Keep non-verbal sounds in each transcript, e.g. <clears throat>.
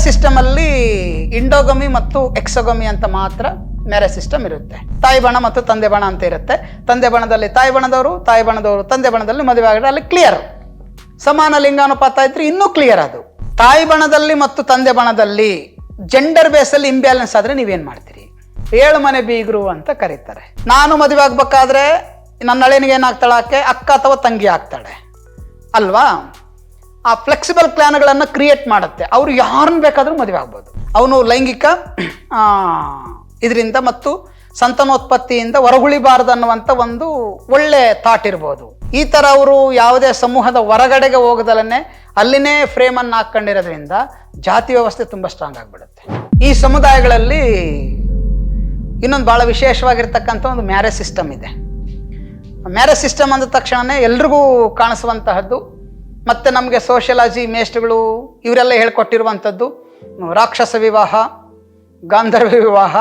Marriage system ಅಲ್ಲಿ ಇಂಡೋಗಮಿ ಮತ್ತು ಎಕ್ಸೋಗಮಿ ಅಂತ ಮಾತ್ರ ಮ್ಯಾರೆ ಸಿಸ್ಟಮ್ ಇರುತ್ತೆ. ತಾಯಿ ಬಣ ಮತ್ತು ತಂದೆ ಬಣ ಅಂತ ಇರುತ್ತೆ. ತಂದೆ ಬಣದಲ್ಲಿ ತಾಯಿ ಬಣದವರು ತಾಯಿ ಬಣದವರು ತಂದೆ ಬಣದಲ್ಲಿ ಮದುವೆ ಆಗಿದ್ರೆ ಅಲ್ಲಿ ಕ್ಲಿಯರ್ ಸಮಾನ ಲಿಂಗಾನುಪಾತ ಇದ್ರೆ ಇನ್ನೂ ಕ್ಲಿಯರ್ ಅದು. ತಾಯಿ ಬಣದಲ್ಲಿ ಮತ್ತು ತಂದೆ ಬಣದಲ್ಲಿ ಜೆಂಡರ್ ಬೇಸಲ್ಲಿ ಇಂಬ್ಯಾಲೆನ್ಸ್ ಆದ್ರೆ ನೀವೇನ್ ಮಾಡ್ತೀರಿ? ಏಳು ಮನೆ ಬೀಗರು ಅಂತ ಕರೀತಾರೆ. ನಾನು ಮದುವೆ ಆಗ್ಬೇಕಾದ್ರೆ ನನ್ನ ಅಳಿಯನಿಗೆ ಏನಾಗ್ತಾಳೆ ಆಕೆ? ಅಕ್ಕ ಅಥವಾ ತಂಗಿ ಆಗ್ತಾಳೆ. ಅಲ್ವಾ? ಆ ಫ್ಲೆಕ್ಸಿಬಲ್ ಪ್ಲಾನ್ಗಳನ್ನು ಕ್ರಿಯೇಟ್ ಮಾಡುತ್ತೆ. ಅವರು ಯಾರನ್ನ ಬೇಕಾದರೂ ಮದುವೆ ಆಗ್ಬೋದು. ಅವನು ಲೈಂಗಿಕ ಇದರಿಂದ ಮತ್ತು ಸಂತಾನೋತ್ಪತ್ತಿಯಿಂದ ಹೊರಗುಳಿಬಾರದು ಅನ್ನುವಂಥ ಒಂದು ಒಳ್ಳೆ ಥಾಟ್ ಇರ್ಬೋದು. ಈ ಥರ ಅವರು ಯಾವುದೇ ಸಮೂಹದ ಹೊರಗಡೆಗೆ ಹೋಗದಲ್ಲೇ ಅಲ್ಲಿನೇ ಫ್ರೇಮನ್ನು ಹಾಕ್ಕೊಂಡಿರೋದ್ರಿಂದ ಜಾತಿ ವ್ಯವಸ್ಥೆ ತುಂಬ ಸ್ಟ್ರಾಂಗ್ ಆಗಿಬಿಡುತ್ತೆ. ಈ ಸಮುದಾಯಗಳಲ್ಲಿ ಇನ್ನೊಂದು ಭಾಳ ವಿಶೇಷವಾಗಿರ್ತಕ್ಕಂಥ ಒಂದು ಮ್ಯಾರೇಜ್ ಸಿಸ್ಟಮ್ ಇದೆ. ಮ್ಯಾರೇಜ್ ಸಿಸ್ಟಮ್ ಅಂದ ತಕ್ಷಣವೇ ಎಲ್ರಿಗೂ ಕಾಣಿಸುವಂತಹದ್ದು ಮತ್ತು ನಮಗೆ ಸೋಷಿಯಲಾಜಿ ಮೇಸ್ಟ್ಗಳು ಇವರೆಲ್ಲ ಹೇಳ್ಕೊಟ್ಟಿರುವಂಥದ್ದು ರಾಕ್ಷಸ ವಿವಾಹ, ಗಾಂಧರ್ವ ವಿವಾಹ,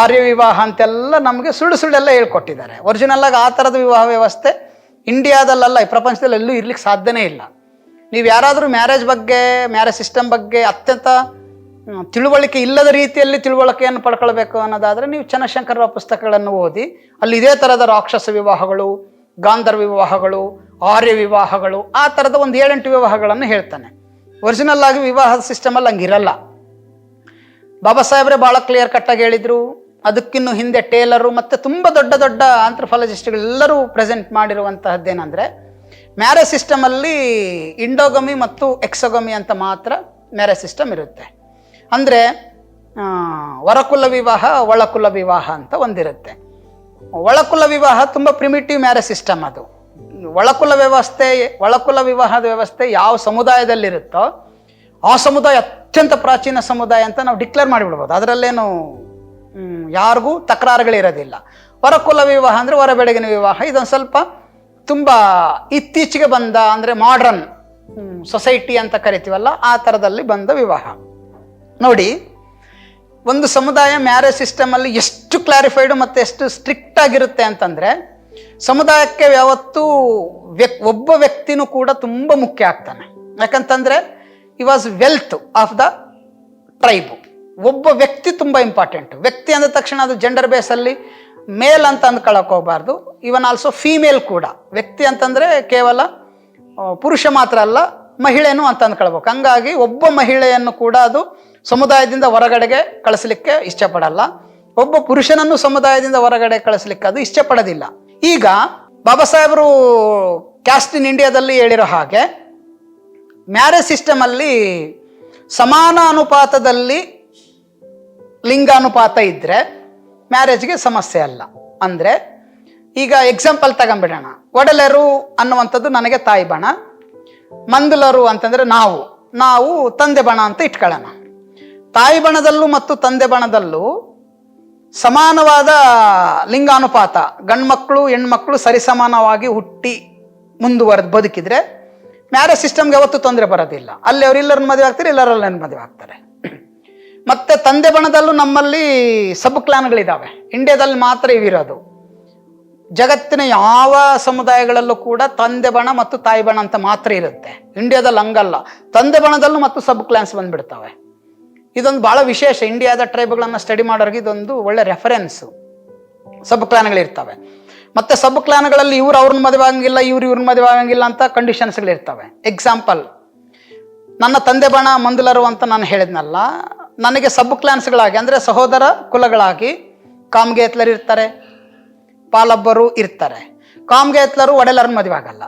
ಆರ್ಯ ವಿವಾಹ ಅಂತೆಲ್ಲ ನಮಗೆ ಸುಳ್ಳು ಸುಳ್ಳೆಲ್ಲ ಹೇಳ್ಕೊಟ್ಟಿದ್ದಾರೆ. ಒರಿಜಿನಲ್ ಆಗಿ ಆ ಥರದ ವಿವಾಹ ವ್ಯವಸ್ಥೆ ಇಂಡಿಯಾದಲ್ಲೆಲ್ಲ, ಈ ಪ್ರಪಂಚದಲ್ಲಿ ಎಲ್ಲೂ ಇರ್ಲಿಕ್ಕೆ ಸಾಧ್ಯನೇ ಇಲ್ಲ. ನೀವು ಯಾರಾದರೂ ಮ್ಯಾರೇಜ್ ಬಗ್ಗೆ, ಮ್ಯಾರೇಜ್ ಸಿಸ್ಟಮ್ ಬಗ್ಗೆ ಅತ್ಯಂತ ತಿಳುವಳಿಕೆ ಇಲ್ಲದ ರೀತಿಯಲ್ಲಿ ತಿಳುವಳಿಕೆಯನ್ನು ಪಡ್ಕೊಳ್ಬೇಕು ಅನ್ನೋದಾದರೆ ನೀವು ಚನ್ನಶಂಕರರ ಪುಸ್ತಕಗಳನ್ನು ಓದಿ, ಅಲ್ಲಿ ಇದೇ ಥರದ ರಾಕ್ಷಸ ವಿವಾಹಗಳು, ಗಾಂಧರ್ವ ವಿವಾಹಗಳು ಆರ್ಯ ವಿವಾಹಗಳು, ಆ ಥರದ ಒಂದು ಏಳೆಂಟು ವಿವಾಹಗಳನ್ನು ಹೇಳ್ತಾನೆ. ಒರಿಜಿನಲ್ ಆಗಿ ವಿವಾಹದ ಸಿಸ್ಟಮಲ್ಲಿ ಹಂಗಿರಲ್ಲ. ಬಾಬಾ ಸಾಹೇಬ್ರೆ ಭಾಳ ಕ್ಲಿಯರ್ ಕಟ್ಟಾಗಿ ಹೇಳಿದರು. ಅದಕ್ಕಿನ್ನು ಹಿಂದೆ ಟೇಲರು ಮತ್ತು ತುಂಬ ದೊಡ್ಡ ದೊಡ್ಡ ಆಂಥ್ರಫಾಲಜಿಸ್ಟ್ಗಳೆಲ್ಲರೂ ಪ್ರೆಸೆಂಟ್ ಮಾಡಿರುವಂತಹದ್ದೇನೆಂದರೆ ಮ್ಯಾರೇಜ್ ಸಿಸ್ಟಮಲ್ಲಿ ಇಂಡೋಗಮಿ ಮತ್ತು ಎಕ್ಸೋಗಮಿ ಅಂತ ಮಾತ್ರ ಮ್ಯಾರೇಜ್ ಸಿಸ್ಟಮ್ ಇರುತ್ತೆ. ಅಂದರೆ ಹೊರಕುಲ ವಿವಾಹ ಒಳಕುಲ ವಿವಾಹ ಅಂತ ಒಂದಿರುತ್ತೆ. ಒಳಕುಲ ವಿವಾಹ ತುಂಬ ಪ್ರಿಮಿಟಿವ್ ಮ್ಯಾರೇಜ್ ಸಿಸ್ಟಮ್ ಅದು. ಒಳಕುಲ ವ್ಯವಸ್ಥೆ, ಒಳಕುಲ ವಿವಾಹದ ವ್ಯವಸ್ಥೆ ಯಾವ ಸಮುದಾಯದಲ್ಲಿರುತ್ತೋ ಆ ಸಮುದಾಯ ಅತ್ಯಂತ ಪ್ರಾಚೀನ ಸಮುದಾಯ ಅಂತ ನಾವು ಡಿಕ್ಲೇರ್ ಮಾಡಿಬಿಡ್ಬೋದು. ಅದರಲ್ಲೇನು ಯಾರಿಗೂ ತಕರಾರುಗಳಿರೋದಿಲ್ಲ. ಹೊರಕುಲ ವಿವಾಹ ಅಂದರೆ ಹೊರ ಬೆಳಗಿನ ವಿವಾಹ. ಇದೊಂದು ಸ್ವಲ್ಪ ತುಂಬ ಇತ್ತೀಚೆಗೆ ಬಂದ ಅಂದರೆ ಮಾಡ್ರನ್ ಸೊಸೈಟಿ ಅಂತ ಕರಿತೀವಲ್ಲ, ಆ ಥರದಲ್ಲಿ ಬಂದ ವಿವಾಹ. ನೋಡಿ, ಒಂದು ಸಮುದಾಯ ಮ್ಯಾರೇಜ್ ಸಿಸ್ಟಮಲ್ಲಿ ಎಷ್ಟು ಕ್ಲಾರಿಫೈಡು ಮತ್ತು ಎಷ್ಟು ಸ್ಟ್ರಿಕ್ಟ್ ಆಗಿರುತ್ತೆ ಅಂತಂದರೆ ಸಮುದಾಯಕ್ಕೆ ಯಾವತ್ತೂ ವ್ಯಕ್, ಒಬ್ಬ ವ್ಯಕ್ತಿನೂ ಕೂಡ ತುಂಬ ಮುಖ್ಯ ಆಗ್ತಾನೆ. ಯಾಕಂತಂದರೆ ಈ was wealth of the tribe ಒಬ್ಬ ವ್ಯಕ್ತಿ ತುಂಬ ಇಂಪಾರ್ಟೆಂಟ್ ವ್ಯಕ್ತಿ ಅಂದ ತಕ್ಷಣ ಅದು ಜೆಂಡರ್ ಬೇಸಲ್ಲಿ ಮೇಲ್ ಅಂತ ಅಂದ್ಕೊಳಕ್ ಹೋಗಬಾರ್ದು. ಇವನ್ ಆಲ್ಸೋ ಫೀಮೇಲ್ ಕೂಡ. ವ್ಯಕ್ತಿ ಅಂತಂದರೆ ಕೇವಲ ಪುರುಷ ಮಾತ್ರ ಅಲ್ಲ, ಮಹಿಳೆನೂ ಅಂತ ಅಂದ್ಕೊಳ್ಬೇಕು. ಹಂಗಾಗಿ ಒಬ್ಬ ಮಹಿಳೆಯನ್ನು ಕೂಡ ಅದು ಸಮುದಾಯದಿಂದ ಹೊರಗಡೆಗೆ ಕಳಿಸ್ಲಿಕ್ಕೆ ಇಷ್ಟಪಡಲ್ಲ. ಒಬ್ಬ ಪುರುಷನನ್ನು ಸಮುದಾಯದಿಂದ ಹೊರಗಡೆ ಕಳಿಸ್ಲಿಕ್ಕೆ ಅದು ಇಷ್ಟಪಡೋದಿಲ್ಲ. ಈಗ ಬಾಬಾ ಸಾಹೇಬರು ಕ್ಯಾಸ್ಟ್ ಇನ್ ಇಂಡಿಯಾದಲ್ಲಿ ಹೇಳಿರೋ ಹಾಗೆ ಮ್ಯಾರೇಜ್ ಸಿಸ್ಟಮಲ್ಲಿ ಸಮಾನ ಅನುಪಾತದಲ್ಲಿ ಲಿಂಗಾನುಪಾತ ಇದ್ದರೆ ಮ್ಯಾರೇಜ್ಗೆ ಸಮಸ್ಯೆ ಅಲ್ಲ. ಅಂದರೆ ಈಗ ಎಕ್ಸಾಂಪಲ್ ತಗೊಂಬಿಡೋಣ ಒಡಲರು ಅನ್ನುವಂಥದ್ದು ನನಗೆ ತಾಯಿ ಬಣ, ಮಂದುಲರು ಅಂತಂದರೆ ನಾವು ನಾವು ತಂದೆ ಬಣ ಅಂತ ಇಟ್ಕೊಳ್ಳೋಣ. ತಾಯಿ ಬಣದಲ್ಲೂ ಮತ್ತು ತಂದೆ ಬಣದಲ್ಲೂ ಸಮಾನವಾದ ಲಿಂಗಾನುಪಾತ, ಗಂಡ್ಮಕ್ಳು, ಹೆಣ್ಮಕ್ಳು ಸರಿಸಮಾನವಾಗಿ ಹುಟ್ಟಿ ಮುಂದುವರೆದು ಬದುಕಿದ್ರೆ ಮ್ಯಾರೇಜ್ ಸಿಸ್ಟಮ್ಗೆ ಯಾವತ್ತೂ ತೊಂದರೆ ಬರೋದಿಲ್ಲ. ಅಲ್ಲಿ ಅವ್ರು ಎಲ್ಲರನ್ನ ಮದುವೆ ಆಗ್ತಾರೆ, ಎಲ್ಲರಲ್ಲ ಮದುವೆ ಆಗ್ತಾರೆ. ಮತ್ತೆ ತಂದೆ ಬಣದಲ್ಲೂ ನಮ್ಮಲ್ಲಿ ಸಬ್ ಕ್ಲಾನ್ಗಳಿದ್ದಾವೆ ಇಂಡಿಯಾದಲ್ಲಿ ಮಾತ್ರ ಇವಿರೋದು. ಜಗತ್ತಿನ ಯಾವ ಸಮುದಾಯಗಳಲ್ಲೂ ಕೂಡ ತಂದೆ ಬಣ ಮತ್ತು ತಾಯಿ ಬಣ ಅಂತ ಮಾತ್ರ ಇರುತ್ತೆ. ಇಂಡಿಯಾದಲ್ಲಿ ಹಂಗಲ್ಲ. ತಂದೆ ಬಣದಲ್ಲೂ ಮತ್ತು ಸಬ್ ಕ್ಲಾನ್ಸ್ ಬಂದ್ಬಿಡ್ತವೆ. ಇದೊಂದು ಭಾಳ ವಿಶೇಷ. ಇಂಡಿಯಾದ ಟ್ರೈಬ್ಗಳನ್ನು ಸ್ಟಡಿ ಮಾಡೋರಿಗೆ ಇದೊಂದು ಒಳ್ಳೆ ರೆಫರೆನ್ಸು ಸಬ್ ಕ್ಲಾನ್ಗಳಿರ್ತವೆ ಮತ್ತೆ ಸಬ್ ಕ್ಲಾನ್ಗಳಲ್ಲಿ ಇವ್ರು ಅವ್ರನ್ನ ಮದುವೆ ಆಗಂಗಿಲ್ಲ, ಇವ್ರು ಇವ್ರನ್ನ ಮದುವೆ ಆಗಂಗಿಲ್ಲ ಅಂತ ಕಂಡೀಷನ್ಸ್ಗಳಿರ್ತವೆ ಎಕ್ಸಾಂಪಲ್ ನನ್ನ ತಂದೆ ಬಣ ಮಂದಲರು ಅಂತ ನಾನು ಹೇಳಿದ್ನಲ್ಲ, ನನಗೆ ಸಬ್ ಕ್ಲಾನ್ಸ್ಗಳಾಗಿ ಅಂದರೆ ಸಹೋದರ ಕುಲಗಳಾಗಿ ಕಾಮ್ಗೇತ್ಲರು ಇರ್ತಾರೆ, ಪಾಲಬ್ಬರು ಇರ್ತಾರೆ. ಕಾಮ್ಗೇತ್ಲರು ಒಡೆಲರನ್ನ ಮದುವೆ ಆಗಲ್ಲ,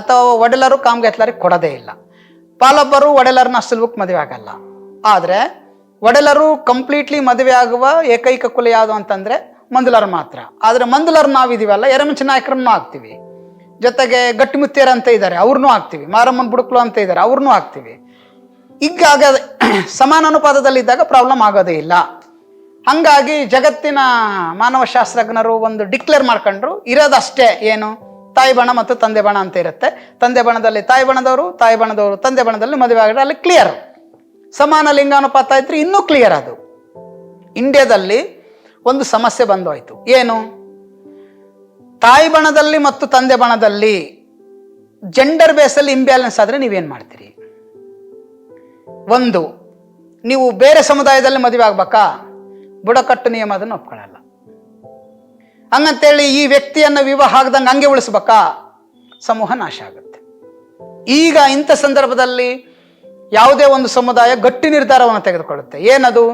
ಅಥವಾ ಒಡೆಲರು ಕಾಮ್ಗೇತ್ಲರಿಗೆ ಕೊಡೋದೇ ಇಲ್ಲ. ಪಾಲಬ್ಬರು ಒಡೆಲರನ್ನ ಸುಲಭಕ್ಕೆ ಮದುವೆ ಆಗಲ್ಲ. ಆದರೆ ಒಡೆಲರು ಕಂಪ್ಲೀಟ್ಲಿ ಮದುವೆ ಆಗುವ ಏಕೈಕ ಕುಲ ಯಾವುದು ಅಂತಂದರೆ ಮಂದುಲರು ಮಾತ್ರ. ಆದರೆ ಮಂದುಲರು ನಾವಿದೀವಲ್ಲ ಎರಮಂಚ ನಾಯಕರನ್ನು ಆಗ್ತೀವಿ. ಜೊತೆಗೆ ಗಟ್ಟಿಮುತ್ತಿಯರು ಅಂತ ಇದ್ದಾರೆ ಅವ್ರನ್ನೂ ಆಗ್ತೀವಿ. ಮಾರಮ್ಮನ ಬುಡುಕ್ಲು ಅಂತ ಇದ್ದಾರೆ ಅವ್ರನ್ನೂ ಆಗ್ತೀವಿ. ಈಗಾಗ <clears throat> ಸಮಾನ ಅನುಪಾತದಲ್ಲಿದ್ದಾಗ ಪ್ರಾಬ್ಲಮ್ ಆಗೋದೇ ಇಲ್ಲ. ಹಂಗಾಗಿ ಜಗತ್ತಿನ ಮಾನವಶಾಸ್ತ್ರಜ್ಞರು ಒಂದು ಡಿಕ್ಲೇರ್ ಮಾಡ್ಕೊಂಡ್ರು, ಇರೋದಷ್ಟೇ ಏನು? ತಾಯಿ ಬಣ ಮತ್ತು ತಂದೆ ಬಣ ಅಂತ ಇರುತ್ತೆ. ತಂದೆ ಬಣದಲ್ಲಿ ತಾಯಿ ಬಣದವರು ತಾಯಿ ಬಣದವರು ತಂದೆ ಬಣದಲ್ಲಿ ಮದುವೆ ಆಗಿದ್ರೆ ಅಲ್ಲಿ ಕ್ಲಿಯರ್ ಸಮಾನ ಲಿಂಗಾನುಪಾತ ಇದ್ರೆ ಇನ್ನೂ ಕ್ಲಿಯರ್ ಅದು. ಇಂಡಿಯಾದಲ್ಲಿ ಒಂದು ಸಮಸ್ಯೆ ಬಂದೋಯ್ತು. ಏನು? ತಾಯಿ ಬಣದಲ್ಲಿ ಮತ್ತು ತಂದೆ ಬಣದಲ್ಲಿ ಜೆಂಡರ್ ಬೇಸಲ್ಲಿ ಇಂಬ್ಯಾಲೆನ್ಸ್ ಆದರೆ ನೀವೇನು ಮಾಡ್ತೀರಿ? ಒಂದು, ನೀವು ಬೇರೆ ಸಮುದಾಯದಲ್ಲಿ ಮದುವೆ ಆಗ್ಬೇಕಾ? ಬುಡಕಟ್ಟು ನಿಯಮ ಅದನ್ನು ಒಪ್ಕೊಳ್ಳಲ್ಲ. ಹಂಗಂತೇಳಿ ಈ ವ್ಯಕ್ತಿಯನ್ನು ವಿವಾಹ ಆಗದಂಗೆ ಹಂಗೆ ಉಳಿಸ್ಬೇಕಾ? ಸಮೂಹ ನಾಶ ಆಗುತ್ತೆ. ಈಗ ಇಂಥ ಸಂದರ್ಭದಲ್ಲಿ ಯಾವುದೇ ಒಂದು ಸಮುದಾಯ ಗಟ್ಟಿ ನಿರ್ಧಾರವನ್ನು ತೆಗೆದುಕೊಳ್ಳುತ್ತೆ. ಏನದು?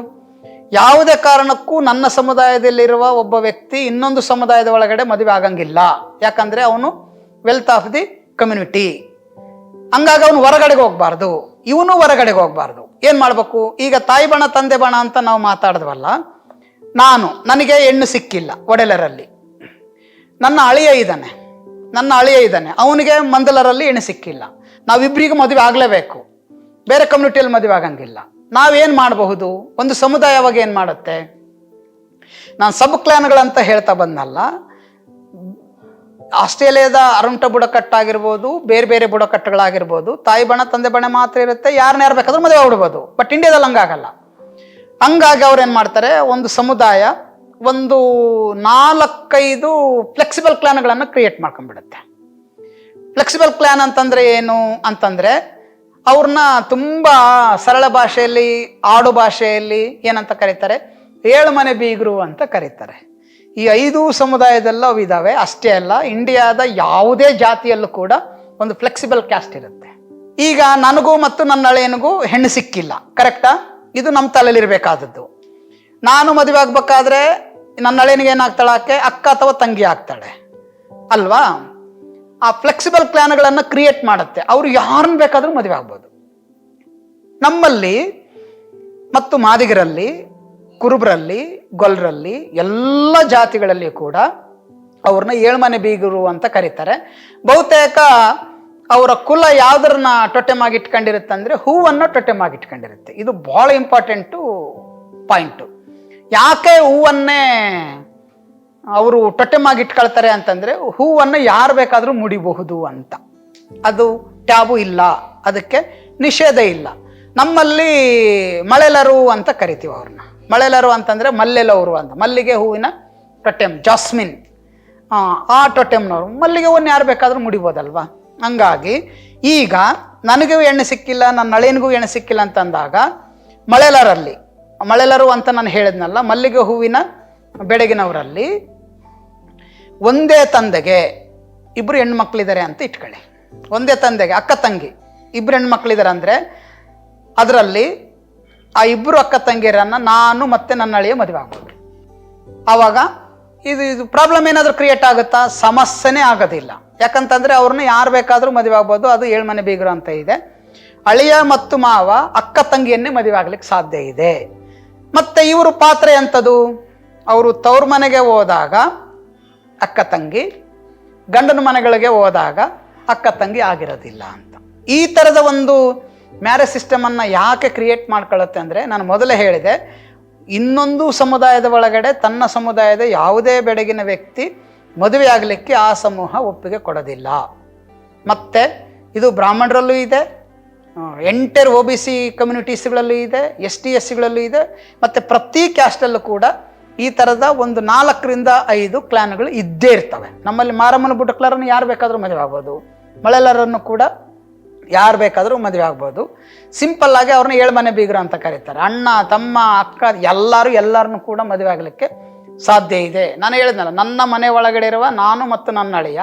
ಯಾವುದೇ ಕಾರಣಕ್ಕೂ ನನ್ನ ಸಮುದಾಯದಲ್ಲಿರುವ ಒಬ್ಬ ವ್ಯಕ್ತಿ ಇನ್ನೊಂದು ಸಮುದಾಯದ ಒಳಗಡೆ ಮದುವೆ ಆಗಂಗಿಲ್ಲ. ಯಾಕಂದ್ರೆ ಅವನು ವೆಲ್ತ್ ಆಫ್ ದಿ ಕಮ್ಯುನಿಟಿ ಹಂಗಾಗಿ ಅವನು ಹೊರಗಡೆಗೆ ಹೋಗ್ಬಾರ್ದು. ಇವನು ಹೊರಗಡೆಗೆ ಹೋಗ್ಬಾರ್ದು. ಏನ್ ಮಾಡ್ಬೇಕು? ಈಗ ತಾಯಿ ಬಣ, ತಂದೆ ಬಣ ಅಂತ ನಾವು ಮಾತಾಡಿದ್ವಲ್ಲ, ನಾನು ನನಗೆ ಹೆಣ್ಣು ಸಿಕ್ಕಿಲ್ಲ ಒಡೆಲರಲ್ಲಿ. ನನ್ನ ಅಳಿಯ ಇದ್ದಾನೆ. ನನ್ನ ಅಳಿಯ ಇದ್ದಾನೆ. ಅವನಿಗೆ ಮಂದಲರಲ್ಲಿ ಹೆಣ್ಣು ಸಿಕ್ಕಿಲ್ಲ. ನಾವಿಬ್ಬರಿಗೂ ಮದುವೆ ಆಗಲೇಬೇಕು. ಬೇರೆ ಕಮ್ಯುನಿಟಿಯಲ್ಲಿ ಮದುವೆ ಆಗಂಗಿಲ್ಲ. ನಾವೇನು ಮಾಡಬಹುದು? ಒಂದು ಸಮುದಾಯವಾಗಿ ಏನು ಮಾಡುತ್ತೆ? ನಾನು ಸಬ್ ಕ್ಲಾನ್ಗಳಂತ ಹೇಳ್ತಾ ಬಂದಲ್ಲ. ಆಸ್ಟ್ರೇಲಿಯಾದ ಅರುಂಟ ಬುಡಕಟ್ಟಾಗಿರ್ಬೋದು ಬೇರೆ ಬೇರೆ ಬುಡಕಟ್ಟುಗಳಾಗಿರ್ಬೋದು, ತಾಯಿ ಬಣ ತಂದೆ ಬಣ ಮಾತ್ರ ಇರುತ್ತೆ. ಯಾರನ್ನ ಯಾರು ಬೇಕಾದ್ರೂ ಮದುವೆ ಆಗ್ಬಿಡ್ಬೋದು. ಬಟ್ ಇಂಡಿಯಾದಲ್ಲಿ ಹಂಗಾಗಲ್ಲ ಹಂಗಾಗಿ ಅವ್ರು ಏನು ಮಾಡ್ತಾರೆ? ಒಂದು ಸಮುದಾಯ ಒಂದು ನಾಲ್ಕೈದು ಫ್ಲೆಕ್ಸಿಬಲ್ ಕ್ಲಾನ್ಗಳನ್ನು ಕ್ರಿಯೇಟ್ ಮಾಡ್ಕೊಂಡ್ಬಿಡುತ್ತೆ. ಫ್ಲೆಕ್ಸಿಬಲ್ ಕ್ಲಾನ್ ಅಂತಂದ್ರೆ ಏನು? ಅಂತಂದ್ರೆ ಅವ್ರನ್ನ ತುಂಬ ಸರಳ ಭಾಷೆಯಲ್ಲಿ, ಆಡು ಭಾಷೆಯಲ್ಲಿ ಏನಂತ ಕರೀತಾರೆ? ಏಳು ಮನೆ ಬೀಗರು ಅಂತ ಕರೀತಾರೆ. ಈ ಐದು ಸಮುದಾಯದಲ್ಲೂ ಇದಾವೆ. ಅಷ್ಟೇ ಅಲ್ಲ, ಇಂಡಿಯಾದ ಯಾವುದೇ ಜಾತಿಯಲ್ಲೂ ಕೂಡ ಒಂದು ಫ್ಲೆಕ್ಸಿಬಲ್ ಕ್ಯಾಸ್ಟ್ ಇರುತ್ತೆ. ಈಗ ನನಗೂ ಮತ್ತು ನನ್ನ ಅಳೆಯನಿಗೂ ಹೆಣ್ಣು ಸಿಕ್ಕಿಲ್ಲ ಕರೆಕ್ಟಾ ಇದು ನಮ್ಮ ತಲೆಯಲ್ಲಿರಬೇಕಾದದ್ದು. ನಾನು ಮದುವೆ ಆಗ್ಬೇಕಾದ್ರೆ ನನ್ನ ಅಳೆಯನಿಗೆ ಏನಾಗ್ತಾಳೆ? ಆಕೆ ಅಕ್ಕ ಅಥವಾ ತಂಗಿ ಆಗ್ತಾಳೆ. ಅಲ್ವಾ? ಆ ಫ್ಲೆಕ್ಸಿಬಲ್ ಪ್ಲಾನ್ಗಳನ್ನು ಕ್ರಿಯೇಟ್ ಮಾಡುತ್ತೆ. ಅವರು ಯಾರನ್ನು ಬೇಕಾದರೂ ಮದುವೆ ಆಗ್ಬೋದು. ನಮ್ಮಲ್ಲಿ ಮತ್ತು ಮಾದಿಗರಲ್ಲಿ, ಕುರುಬರಲ್ಲಿ, ಗೊಲ್ರಲ್ಲಿ, ಎಲ್ಲ ಜಾತಿಗಳಲ್ಲಿ ಕೂಡ ಅವ್ರನ್ನ ಏಳ್ಮನೆ ಬೀಗರು ಅಂತ ಕರೀತಾರೆ. ಬಹುತೇಕ ಅವರ ಕುಲ ಯಾವ್ದನ್ನ ಟೊಟೆಮಾಗಿ ಇಟ್ಕೊಂಡಿರುತ್ತೆ ಅಂದ್ರೆ ಹೂವನ್ನು ಟೊಟೆಮಾಗಿ ಇಟ್ಕೊಂಡಿರುತ್ತೆ. ಇದು ಬಹಳ ಇಂಪಾರ್ಟೆಂಟು ಪಾಯಿಂಟು ಯಾಕೆ ಹೂವನ್ನೇ ಅವರು ಟೊಟೆಮಾಗಿ ಇಟ್ಕೊಳ್ತಾರೆ ಅಂತಂದ್ರೆ ಹೂವನ್ನು ಯಾರು ಬೇಕಾದರೂ ಮುಡಿಬಹುದು ಅಂತ. ಅದು ಟ್ಯಾಬು ಇಲ್ಲ ಅದಕ್ಕೆ ನಿಷೇಧ ಇಲ್ಲ. ನಮ್ಮಲ್ಲಿ ಮಳೆಲರು ಅಂತ ಕರಿತೀವಿ ಅವ್ರನ್ನ. ಮಳೆಲರು ಅಂತಂದ್ರೆ ಮಲ್ಲೆಲವರು ಅಂತ. ಮಲ್ಲಿಗೆ ಹೂವಿನ ಟೊಟೆಮ್ ಜಾಸ್ಮಿನ್. ಆ, ಆ ಟೊಟೆಮ್ನವರು. ಮಲ್ಲಿಗೆ ಹೂವನ್ನು ಯಾರು ಬೇಕಾದರೂ ಮುಡಿಬೋದಲ್ವಾ? ಹಂಗಾಗಿ ಈಗ ನನಗೂ ಎಣ್ಣೆ ಸಿಕ್ಕಿಲ್ಲ ನನ್ನ ನಳೆನಿಗೂ ಎಣ್ಣೆ ಸಿಕ್ಕಿಲ್ಲ ಅಂತಂದಾಗ ಮಳೆಲರಲ್ಲಿ ಮಳೆಲರು ಅಂತ ನಾನು ಹೇಳಿದ್ನಲ್ಲ ಮಲ್ಲಿಗೆ ಹೂವಿನ ಬೆಡಗಿನವರಲ್ಲಿ ಒಂದೇ ತಂದೆಗೆ ಇಬ್ಬರು ಹೆಣ್ಮಕ್ಳಿದ್ದಾರೆ ಅಂತ ಇಟ್ಕೊಳ್ಳಿ ಒಂದೇ ತಂದೆಗೆ ಅಕ್ಕ ತಂಗಿ. ಇಬ್ಬರು ಹೆಣ್ಮಕ್ಳಿದ್ದಾರೆ ಅಂದರೆ ಅದರಲ್ಲಿ ಆ ಇಬ್ಬರು ಅಕ್ಕ ತಂಗಿಯರನ್ನು ನಾನು ಮತ್ತೆ ನನ್ನ ಅಳಿಯ ಮದುವೆ ಆಗ್ಬೋದು ಆವಾಗ ಇದು ಇದು ಪ್ರಾಬ್ಲಮ್ ಏನಾದರೂ ಕ್ರಿಯೇಟ್ ಆಗುತ್ತಾ? ಸಮಸ್ಯೆನೇ ಆಗೋದಿಲ್ಲ. ಯಾಕಂತಂದರೆ ಅವ್ರನ್ನ ಯಾರು ಬೇಕಾದರೂ ಮದುವೆ ಆಗ್ಬೋದು. ಅದು ಏಳು ಮನೆ ಬೀಗರು ಅಂತ ಇದೆ. ಅಳಿಯ ಮತ್ತು ಮಾವ ಅಕ್ಕ ತಂಗಿಯನ್ನೇ ಮದುವೆ ಆಗ್ಲಿಕ್ಕೆ ಸಾಧ್ಯ ಇದೆ. ಮತ್ತು ಇವರು ಪಾತ್ರೆ ಎಂಥದ್ದು ಅವರು ತವ್ರ ಮನೆಗೆ ಹೋದಾಗ ಅಕ್ಕ ತಂಗಿ, ಗಂಡನ ಮನೆಗಳಿಗೆ ಹೋದಾಗ ಅಕ್ಕ ತಂಗಿ ಆಗಿರೋದಿಲ್ಲ ಅಂತ. ಈ ಥರದ ಒಂದು ಮ್ಯಾರೇಜ್ ಸಿಸ್ಟಮನ್ನು ಯಾಕೆ ಕ್ರಿಯೇಟ್ ಮಾಡ್ಕೊಳ್ಳುತ್ತೆ ಅಂದರೆ ನಾನು ಮೊದಲೇ ಹೇಳಿದೆ, ಇನ್ನೊಂದು ಸಮುದಾಯದ ಒಳಗಡೆ ತನ್ನ ಸಮುದಾಯದ ಯಾವುದೇ ಬೆಡಗಿನ ವ್ಯಕ್ತಿ ಮದುವೆ ಆಗಲಿಕ್ಕೆ ಆ ಸಮೂಹ ಒಪ್ಪಿಗೆ ಕೊಡೋದಿಲ್ಲ. ಮತ್ತು ಇದು ಬ್ರಾಹ್ಮಣರಲ್ಲೂ ಇದೆ ಎಂಟರ್ ಒ ಬಿ ಸಿ ಕಮ್ಯುನಿಟೀಸ್ಗಳಲ್ಲೂ ಇದೆ ಎಸ್ ಟಿ ಎಸ್ ಸಿಗಳಲ್ಲೂ ಇದೆ, ಮತ್ತು ಪ್ರತಿ ಕ್ಯಾಸ್ಟಲ್ಲೂ ಕೂಡ ಈ ಥರದ ಒಂದು ನಾಲ್ಕರಿಂದ ಐದು ಕ್ಲಾನ್ಗಳು ಇದ್ದೇ ಇರ್ತವೆ. ನಮ್ಮಲ್ಲಿ ಮಾರಮ್ಮನ ಬುಟಕ್ಲರನ್ನು ಯಾರು ಬೇಕಾದರೂ ಮದುವೆ ಆಗ್ಬೋದು. ಮಳೆಲರನ್ನು ಕೂಡ ಯಾರು ಬೇಕಾದರೂ ಮದುವೆ ಆಗ್ಬೋದು. ಸಿಂಪಲ್ ಆಗಿ ಅವ್ರನ್ನ ಏಳು ಮನೆ ಬೀಗರು ಅಂತ ಕರೀತಾರೆ. ಅಣ್ಣ, ತಮ್ಮ, ಅಕ್ಕ ಎಲ್ಲರೂ ಎಲ್ಲರನ್ನು ಕೂಡ ಮದುವೆ ಆಗಲಿಕ್ಕೆ ಸಾಧ್ಯ ಇದೆ. ನಾನು ಹೇಳಿದ್ನಲ್ಲ, ನನ್ನ ಮನೆ ಒಳಗಡೆ ಇರುವ ನಾನು ಮತ್ತು ನನ್ನ ಅಳಿಯ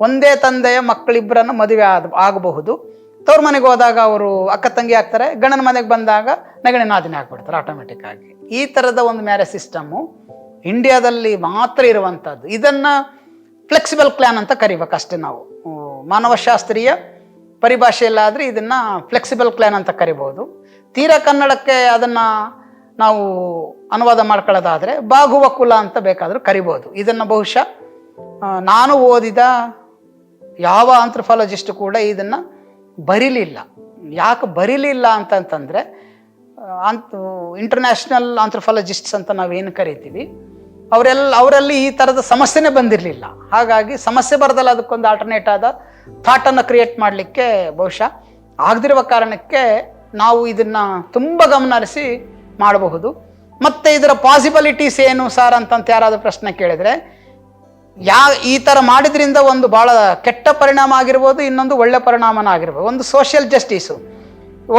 ಒಂದೇ ತಂದೆಯ ಮಕ್ಕಳಿಬ್ಬರನ್ನು ಮದುವೆ ಆಗಬಹುದು. ತವ್ರ ಮನೆಗೆ ಹೋದಾಗ ಅವರು ಅಕ್ಕ ತಂಗಿ ಆಗ್ತಾರೆ, ಗಂಡನ ಮನೆಗೆ ಬಂದಾಗ ನೆಗಣಿ ನಾದಿನಿ ಆಗ್ಬಿಡ್ತಾರೆ ಆಟೋಮೆಟಿಕ್ ಆಗಿ. ಈ ಥರದ ಒಂದು ಮ್ಯಾರೇಜ್ ಸಿಸ್ಟಮ್ಮು ಇಂಡಿಯಾದಲ್ಲಿ ಮಾತ್ರ ಇರುವಂಥದ್ದು ಇದನ್ನು ಫ್ಲೆಕ್ಸಿಬಲ್ ಪ್ಲ್ಯಾನ್ ಅಂತ ಕರಿಬೇಕಷ್ಟೇ ನಾವು. ಮಾನವಶಾಸ್ತ್ರೀಯ ಪರಿಭಾಷೆಯಲ್ಲಾದರೆ ಇದನ್ನು ಫ್ಲೆಕ್ಸಿಬಲ್ ಪ್ಲ್ಯಾನ್ ಅಂತ ಕರಿಬೋದು. ತೀರಾ ಕನ್ನಡಕ್ಕೆ ಅದನ್ನು ನಾವು ಅನುವಾದ ಮಾಡ್ಕೊಳ್ಳೋದಾದರೆ ಬಾಗುವ ಕುಲ ಅಂತ ಬೇಕಾದರೂ ಕರಿಬೋದು. ಇದನ್ನು ಬಹುಶಃ ನಾನು ಓದಿದ ಯಾವ ಆಂಥ್ರೋಫಾಲಜಿಸ್ಟ್ ಕೂಡ ಇದನ್ನು ಬರೀಲಿಲ್ಲ. ಯಾಕೆ ಬರೀಲಿಲ್ಲ ಅಂತಂತಂದರೆ ಅಂತ ಇಂಟರ್ನ್ಯಾಷನಲ್ ಆಂಥ್ರಫಾಲಜಿಸ್ಟ್ಸ್ ಅಂತ ನಾವೇನು ಕರಿತೀವಿ ಅವರೆಲ್ಲ ಅವರಲ್ಲಿ ಈ ಥರದ ಸಮಸ್ಯೆನೇ ಬಂದಿರಲಿಲ್ಲ. ಹಾಗಾಗಿ ಸಮಸ್ಯೆ ಬರದಲ್ಲ, ಅದಕ್ಕೊಂದು ಆಲ್ಟರ್ನೇಟ್ ಆದ ಥಾಟನ್ನು ಕ್ರಿಯೇಟ್ ಮಾಡಲಿಕ್ಕೆ ಬಹುಶಃ ಆಗದಿರುವ ಕಾರಣಕ್ಕೆ ನಾವು ಇದನ್ನು ತುಂಬ ಗಮನ ಹರಿಸಿ ಮಾಡಬಹುದು. ಮತ್ತು ಇದರ ಪಾಸಿಬಿಲಿಟೀಸ್ ಏನು ಸರ್ ಅಂತಂತ ಯಾರಾದರೂ ಪ್ರಶ್ನೆ ಕೇಳಿದರೆ, ಯಾ, ಈ ಥರ ಮಾಡಿದ್ರಿಂದ ಒಂದು ಭಾಳ ಕೆಟ್ಟ ಪರಿಣಾಮ ಆಗಿರ್ಬೋದು, ಇನ್ನೊಂದು ಒಳ್ಳೆ ಪರಿಣಾಮನ ಆಗಿರ್ಬೋದು ಒಂದು ಸೋಷಿಯಲ್ ಜಸ್ಟಿಸು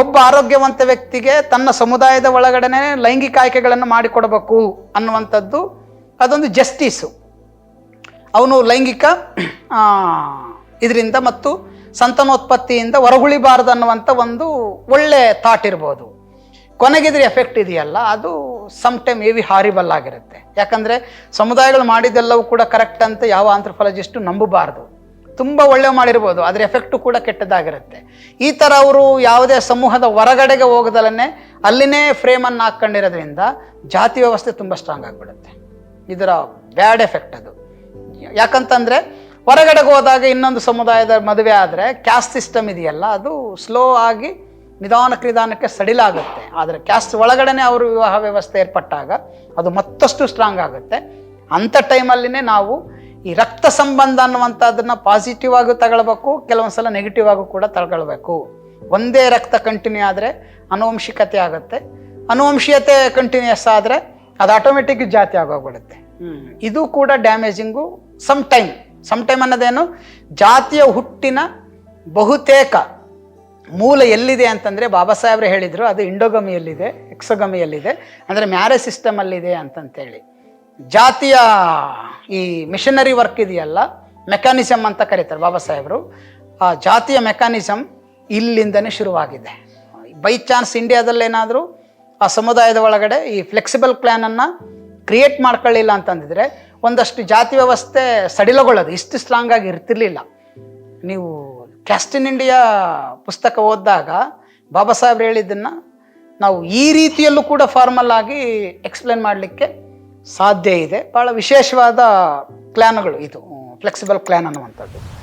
ಒಬ್ಬ ಆರೋಗ್ಯವಂತ ವ್ಯಕ್ತಿಗೆ ತನ್ನ ಸಮುದಾಯದ ಒಳಗಡೆನೆ ಲೈಂಗಿಕ ಆಯ್ಕೆಗಳನ್ನು ಮಾಡಿಕೊಡಬೇಕು ಅನ್ನುವಂಥದ್ದು ಅದೊಂದು ಜಸ್ಟಿಸು ಅವನು ಲೈಂಗಿಕ ಇದರಿಂದ ಮತ್ತು ಸಂತಾನೋತ್ಪತ್ತಿಯಿಂದ ಹೊರಗುಳಿಬಾರದು ಅನ್ನುವಂಥ ಒಂದು ಒಳ್ಳೆ ಥಾಟ್ ಇರ್ಬೋದು. ಕೊನೆಗಿದ್ರ ಎಫೆಕ್ಟ್ ಇದೆಯಲ್ಲ, ಅದು ಸಮ್ ಟೈಮ್ ಹೆವಿ ಹಾರಿಬಲ್ ಆಗಿರುತ್ತೆ. ಯಾಕಂದರೆ ಸಮುದಾಯಗಳು ಮಾಡಿದ್ದೆಲ್ಲವೂ ಕೂಡ ಕರೆಕ್ಟ್ ಅಂತ ಯಾವ ಆಂಥ್ರೋಫಾಲಜಿಸ್ಟು ನಂಬಬಾರ್ದು ತುಂಬ ಒಳ್ಳೆ ಮಾಡಿರ್ಬೋದು ಅದರ ಎಫೆಕ್ಟು ಕೂಡ ಕೆಟ್ಟದಾಗಿರುತ್ತೆ ಈ ಥರ ಅವರು ಯಾವುದೇ ಸಮೂಹದ ಹೊರಗಡೆಗೆ ಹೋಗದಲ್ಲೇ ಅಲ್ಲಿನೇ ಫ್ರೇಮನ್ನು ಹಾಕ್ಕೊಂಡಿರೋದ್ರಿಂದ ಜಾತಿ ವ್ಯವಸ್ಥೆ ತುಂಬ ಸ್ಟ್ರಾಂಗ್ ಆಗಿಬಿಡುತ್ತೆ. ಇದರ ಬ್ಯಾಡ್ ಎಫೆಕ್ಟ್ ಅದು. ಯಾಕಂತಂದರೆ ಹೊರಗಡೆಗೆ ಹೋದಾಗ ಇನ್ನೊಂದು ಸಮುದಾಯದ ಮದುವೆ ಆದರೆ ಕ್ಯಾಸ್ಟ್ ಸಿಸ್ಟಮ್ ಇದೆಯಲ್ಲ, ಅದು ಸ್ಲೋ ಆಗಿ ನಿಧಾನಕ್ಕೆ ನಿಧಾನಕ್ಕೆ ಸಡಿಲಾಗುತ್ತೆ ಆದರೆ ಕ್ಯಾಸ್ಟ್ ಒಳಗಡೆನೆ ಅವರು ವಿವಾಹ ವ್ಯವಸ್ಥೆ ಏರ್ಪಟ್ಟಾಗ ಅದು ಮತ್ತಷ್ಟು ಸ್ಟ್ರಾಂಗ್ ಆಗುತ್ತೆ. ಅಂಥ ಟೈಮಲ್ಲಿನೇ ನಾವು ಈ ರಕ್ತ ಸಂಬಂಧ ಅನ್ನುವಂಥದ್ದನ್ನು ಪಾಸಿಟಿವ್ ಆಗೂ ತಗೊಳ್ಬೇಕು ಕೆಲವೊಂದು ಸಲ ನೆಗೆಟಿವ್ ಆಗು ಕೂಡ ತಗೊಳ್ಬೇಕು. ಒಂದೇ ರಕ್ತ ಕಂಟಿನ್ಯೂ ಆದರೆ ಅನುವಂಶಿಕತೆ ಆಗುತ್ತೆ. ಅನುವಂಶೀಯತೆ ಕಂಟಿನ್ಯೂಸ್ ಆದರೆ ಅದು ಆಟೋಮೆಟಿಕ್ ಜಾತಿ ಆಗೋಗ್ಬಿಡುತ್ತೆ. ಇದು ಕೂಡ damaging some time some time ಅನ್ನೋದೇನು? ಜಾತಿಯ ಹುಟ್ಟಿನ ಬಹುತೇಕ ಮೂಲ ಎಲ್ಲಿದೆ ಅಂತಂದರೆ ಬಾಬಾ ಸಾಹೇಬ್ರು ಹೇಳಿದರು ಅದು ಇಂಡೋಗಮಿಯಲ್ಲಿದೆ ಎಕ್ಸೋಗಮಿಯಲ್ಲಿದೆ ಅಂದರೆ ಮ್ಯಾರೇಜ್ ಸಿಸ್ಟಮಲ್ಲಿದೆ ಅಂತಂತೇಳಿ. ಜಾತಿಯ ಈ ಮಿಷನರಿ ವರ್ಕ್ ಇದೆಯಲ್ಲ ಮೆಕ್ಯಾನಿಸಮ್ ಅಂತ ಕರೀತಾರೆ ಬಾಬಾ ಸಾಹೇಬರು. ಆ ಜಾತಿಯ ಮೆಕ್ಯಾನಿಸಮ್ ಇಲ್ಲಿಂದನೇ ಶುರುವಾಗಿದೆ. ಬೈ ಚಾನ್ಸ್ ಇಂಡಿಯಾದಲ್ಲೇನಾದರೂ ಆ ಸಮುದಾಯದ ಒಳಗಡೆ ಈ ಫ್ಲೆಕ್ಸಿಬಲ್ ಪ್ಲ್ಯಾನನ್ನು ಕ್ರಿಯೇಟ್ ಮಾಡ್ಕೊಳ್ಳಿಲ್ಲ ಅಂತಂದಿದ್ರೆ ಒಂದಷ್ಟು ಜಾತಿ ವ್ಯವಸ್ಥೆ ಸಡಿಲಗೊಳ್ಳೋದು, ಇಷ್ಟು ಸ್ಟ್ರಾಂಗ್ ಆಗಿ ಇರ್ತಿರ್ಲಿಲ್ಲ. ನೀವು ಕ್ಯಾಸ್ಟ್ ಇನ್ ಇಂಡಿಯಾ ಪುಸ್ತಕ ಓದಿದಾಗ ಬಾಬಾ ಸಾಹೇಬ್ರು ಹೇಳಿದ್ದನ್ನು ನಾವು ಈ ರೀತಿಯಲ್ಲೂ ಕೂಡ ಫಾರ್ಮಲ್ ಆಗಿ ಎಕ್ಸ್ಪ್ಲೇನ್ ಮಾಡಲಿಕ್ಕೆ ಸಾಧ್ಯ ಇದೆ. ಭಾಳ ವಿಶೇಷವಾದ ಪ್ಲ್ಯಾನ್ಗಳು ಇದು. ಫ್ಲೆಕ್ಸಿಬಲ್ ಪ್ಲ್ಯಾನ್ ಅನ್ನುವಂಥದ್ದು.